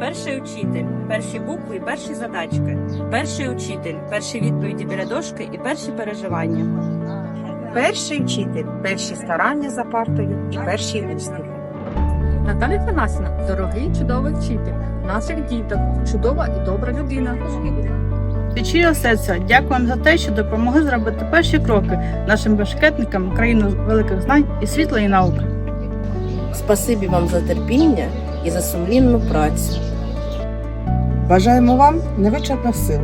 перший учитель, перші букви і перші задачки, перший учитель, перші відповіді біля дошки і перші переживання. Перший вчитель, перші старання за партою і перші успіхи. Наталя Фанасівна, дорогий чудовий вчитель наших діток, чудова і добра людина. Щирого серця дякуємо за те, що допомогли зробити перші кроки нашим башкетникам країну великих знань і світлої науки. Спасибі вам за терпіння і за сумлінну працю. Бажаємо вам невичерпних сил,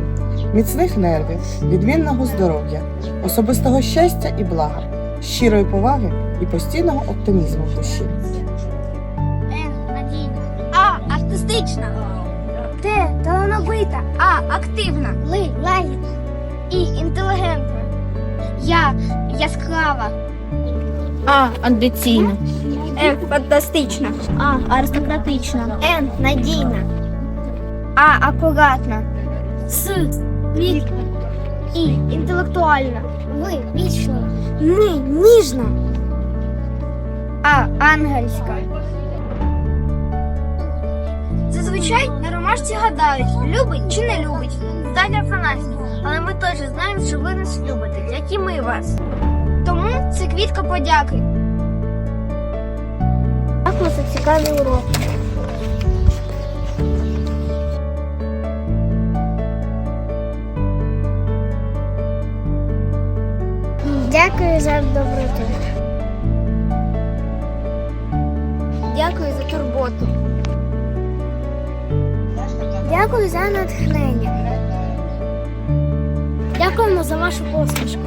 міцних нервів, відмінного здоров'я, особистого щастя і блага, щирої поваги і постійного оптимізму в душі. А. Артистична. Т. Талановита. А. Активна. Ли. Лагідна. І. Інтелігентна. Я. Яскрава. А. Амбіційна. Ф. Фантастична. А. Аристократична. Н. Надійна. А. Акуратна. С. Світла. І. Інтелектуальна. В. Вічна. Н. Ніжна. А. Ангельська. Зазвичай на ромашці гадають, любить чи не любить. Даня Афанасьівна. Але ми точно знаємо, що ви нас любите, як і ми вас. Тому це квітка подяки. Дякую за цікавий урок. Дякую за доброту. Дякую за турботу. Дякую за натхнення. Дякуємо за вашу посмішку.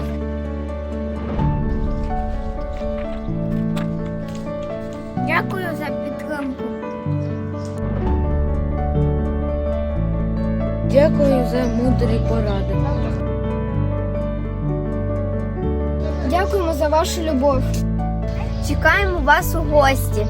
Дякую за. Дякую за мудрі поради. Дякуємо за вашу любов. Чекаємо вас у гості.